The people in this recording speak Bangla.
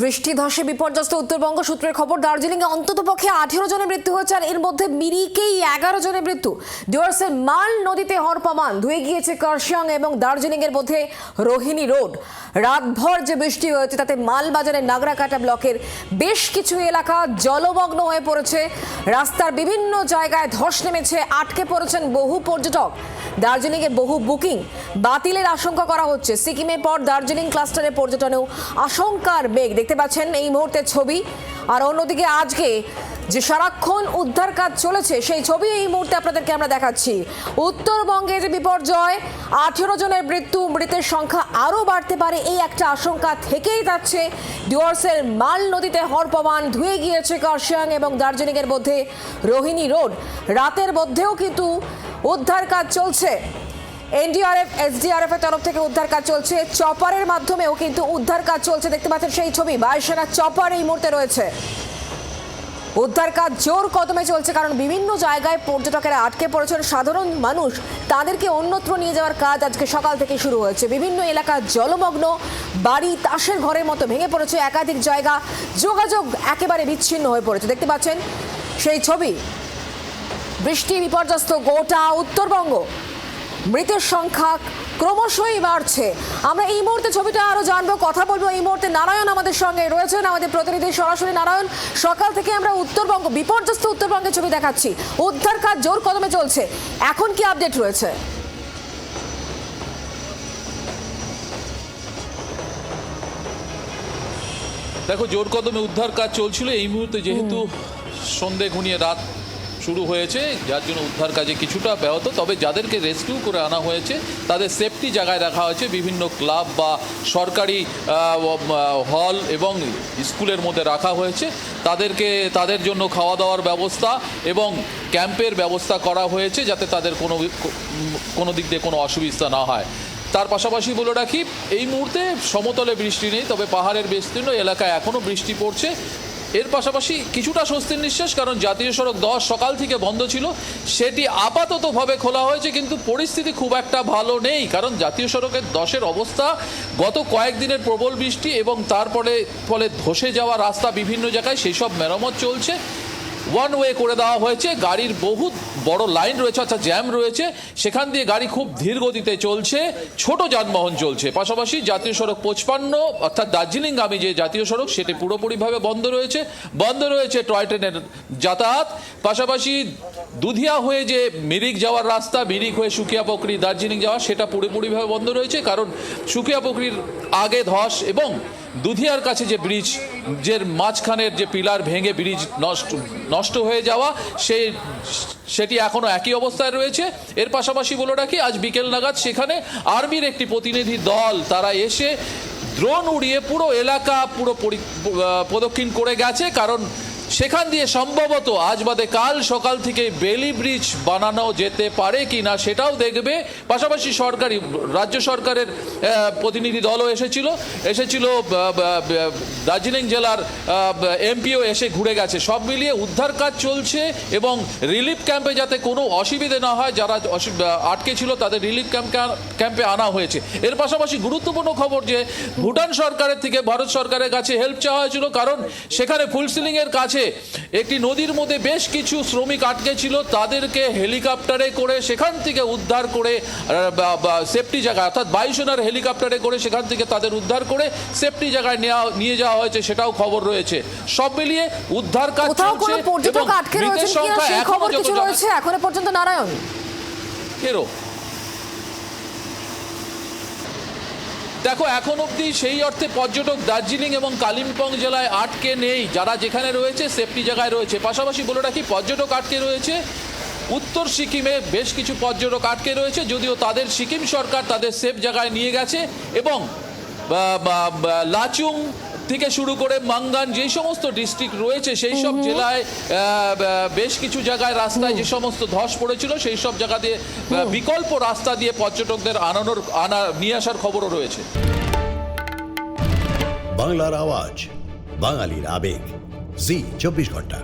বৃষ্টি ধসে বিপর্যস্ত উত্তরবঙ্গ সূত্রের খবর, দার্জিলিংয়ে অন্তত পক্ষে আঠেরো জনের মৃত্যু হয়েছে আর এর মধ্যে মিরিকেই এগারো জনের মৃত্যু। ডিওয়ার্সের মাল নদীতে হরপামান ধুয়ে গিয়েছে কার্শিয়াং এবং দার্জিলিং এর মধ্যে রোহিণী রোড। রাতভর যে বৃষ্টি হয়েছে, তাতে মালবাজারের নাগরাকাটা ব্লকের বেশ কিছু এলাকা জলমগ্ন হয়ে পড়েছে। রাস্তার বিভিন্ন জায়গায় ধস নেমেছে, আটকে পড়েছেন বহু পর্যটক। দার্জিলিংয়ে বহু বুকিং বাতিলের আশঙ্কা করা হচ্ছে। সিকিমের পর দার্জিলিং ক্লাস্টারে পর্যটনেও আশঙ্কার বেগ দেখতে পাচ্ছেন এই মুহূর্তে ছবি। আর অন্যদিকে আজকে যে সারাক্ষণ উদ্ধার কাজ চলেছে, সেই ছবি এই মুহূর্তে আপনাদেরকে আমরা দেখাচ্ছি। উত্তরবঙ্গে যে বিপর্যয়, আঠেরো জনের মৃত্যু, মৃতের সংখ্যা আরও বাড়তে পারে, এই একটা আশঙ্কা থেকেই যাচ্ছে। ডুয়ার্সের মাল নদীতে হরপমান ধুয়ে গিয়েছে কার্শিয়াং এবং দার্জিলিংয়ের মধ্যে রোহিণী রোড। রাতের মধ্যেও কিন্তু উদ্ধার কাজ চলছে। এনডিআরএফ এসডিআরএফ এর তরফ থেকে উদ্ধার কাজ চলছে। চপারের মাধ্যমেও কিন্তু উদ্ধার কাজ চলছে। দেখতে পাচ্ছেন সেই ছবি, বায়ুসেনা চপার এই মুহূর্তে রয়েছে। উদ্ধার কাজ জোর কদমে চলছে কারণ বিভিন্ন জায়গায় পর্যটকেরা আটকে পড়েছেন। সাধারণ মানুষ তাদেরকে অন্যত্র নিয়ে যাওয়ার কাজ আজকে সকাল থেকে শুরু হয়েছে। বিভিন্ন এলাকা জলমগ্ন বাড়ি তাসের ঘরের মতো ভেঙে পড়েছে একাধিক জায়গা। যোগাযোগ একেবারে বিচ্ছিন্ন হয়ে পড়েছে। দেখতে পাচ্ছেন সেই ছবি। বৃষ্টি বিপর্যস্ত গোটা উত্তরবঙ্গ। মৃতের সংখ্যা ক্রমশই বাড়ছে। আমরা এই মুহূর্তে ছবিটা আরও জানব কথা বলব। এই মুহূর্তে নারায়ণ আমাদের সঙ্গে রয়েছেন আমাদের প্রতিনিধি সরাসরি। নারায়ণ সকাল থেকে আমরা উত্তরবঙ্গ বিপর্যস্ত উত্তরবঙ্গের ছবি দেখাচ্ছি। উদ্ধার কাজ জোর কদমে চলছে। এখন কি আপডেট রয়েছে? দেখো জোর কদমে উদ্ধার কাজ চলছিল। এই মুহূর্তে যেহেতু সন্ধে ঘনিয়ে রাত শুরু হয়েছে, যার জন্য উদ্ধার কাজে কিছুটা ব্যাহত। তবে যাদেরকে রেস্কিউ করে আনা হয়েছে, তাদের সেফটি জায়গায় রাখা হয়েছে। বিভিন্ন ক্লাব বা সরকারি হল এবং স্কুলের মধ্যে রাখা হয়েছে। তাদেরকে, তাদের জন্য খাওয়া দাওয়ার ব্যবস্থা এবং ক্যাম্পের ব্যবস্থা করা হয়েছে, যাতে তাদের কোনো কোনো দিক দিয়ে কোনো অসুবিধা না হয়। তার পাশাপাশি বলে রাখি, এই মুহূর্তে সমতলে বৃষ্টি নেই, তবে পাহাড়ের বিস্তীর্ণ এলাকায় এখনও বৃষ্টি পড়ছে। এর পাশাপাশি কিছুটা স্বস্তির নিঃশ্বাস, কারণ জাতীয় সড়ক দশ সকাল থেকে বন্ধ ছিল। সেটি আপাততভাবে খোলা হয়েছে, কিন্তু পরিস্থিতি খুব একটা ভালো নেই, কারণ জাতীয় সড়কের দশের অবস্থা, গত কয়েকদিনের প্রবল বৃষ্টি এবং তারপরে ফলে ধসে যাওয়া রাস্তা বিভিন্ন জায়গায় সেই সব মেরামত চলছে। ওয়ান ওয়ে করে দেওয়া হয়েছে, গাড়ির বহু বড় লাইন রয়েছে, অর্থাৎ জ্যাম রয়েছে। সেখান দিয়ে গাড়ি খুব ধীর গতিতে চলছে, ছোট যানবাহন চলছে। পাশাপাশি জাতীয় সড়ক পঁচপান্ন, অর্থাৎ দার্জিলিং দার্জিলিংগামী যে জাতীয় সড়ক, সেটি পুরোপুরিভাবে বন্ধ রয়েছে। বন্ধ রয়েছে টয় ট্রেনের যাতায়াত। পাশাপাশি দুধিয়া হয়ে যে মিরিক যাওয়ার রাস্তা, মিরিক হয়ে সুকিয়া পকরি দার্জিলিং যাওয়া, সেটা পুরোপুরিভাবে বন্ধ রয়েছে। কারণ সুকিয়া পকরির আগে ধস এবং দুধিয়ার কাছে যে ব্রিজ, যে মাঝখানের যে পিলার ভেঙে ব্রিজ নষ্ট নষ্ট হয়ে যাওয়া সেই সেটি এখনও একই অবস্থায় রয়েছে। এর পাশাপাশি বলে রাখি, আজ বিকেল নাগাদ সেখানে আর্মির একটি প্রতিনিধি দল, তারা এসে ড্রোন উড়িয়ে পুরো এলাকা পুরো পরি- প্রদক্ষিণ করে গেছে, কারণ সেখান দিয়ে সম্ভবত আজ বাদে কাল সকাল থেকে বেলি ব্রিজ বানানো যেতে পারে কি না সেটাও দেখবে। পাশাপাশি সরকারি, রাজ্য সরকারের প্রতিনিধি দলও এসেছিল। এসেছিল দার্জিলিং জেলার এমপিও এসে ঘুরে গেছে। সব মিলিয়ে উদ্ধার কাজ চলছে এবং রিলিফ ক্যাম্পে যাতে কোনো অসুবিধে না হয়, যারা আটকে ছিল তাদের রিলিফ ক্যাম্প, ক্যাম্পে আনা হয়েছে। এর পাশাপাশি গুরুত্বপূর্ণ খবর যে, ভুটান সরকারের থেকে, ভারত সরকারের কাছে হেল্প চাওয়া হয়েছিল। কারণ সেখানে ফুলসিলিং এর কাছে একটি নদীর মধ্যে বেশ কিছু শ্রমিক আটকে ছিল তাদেরকে হেলিকপ্টারে করে সেখান থেকে উদ্ধার করে সেফটি জায়গায় অর্থাৎ বায়ুসেনার হেলিকপ্টারে করে সেখান থেকে তাদের উদ্ধার করে সেফটি জায়গায় নেওয়া নিয়ে যাওয়া হয়েছে সেটাও খবর রয়েছে। সব মিলিয়ে উদ্ধার কাজ চলছে এবং মৃতের সংখ্যা এখনও পর্যন্ত নারায়ণ? এরও দেখো, এখন অবধি সেই অর্থে পর্যটক দার্জিলিং এবং কালিম্পং জেলায় আটকে নেই। যারা যেখানে রয়েছে সেফটি জায়গায় রয়েছে। পাশাপাশি বলে রাখি, পর্যটক আটকে রয়েছে। উত্তর সিকিমে বেশ কিছু পর্যটক আটকে রয়েছে, যদিও তাদের সিকিম সরকার তাদের সেফ জায়গায় নিয়ে গেছে এবং লাচুং থেকে শুরু করে মাঙ্গান যে সমস্ত ডিস্ট্রিক্ট রয়েছে সেই সব জেলায় আহ, বেশ কিছু জায়গায় রাস্তায় যে সমস্ত ধস পড়েছিল সেই সব জায়গা দিয়ে বিকল্প রাস্তা দিয়ে পর্যটকদের আনানোর আনা নিয়ে আসার খবরও রয়েছে। বাংলার আওয়াজ বাঙালির আবেগ। জি চব্বিশ ঘণ্টা।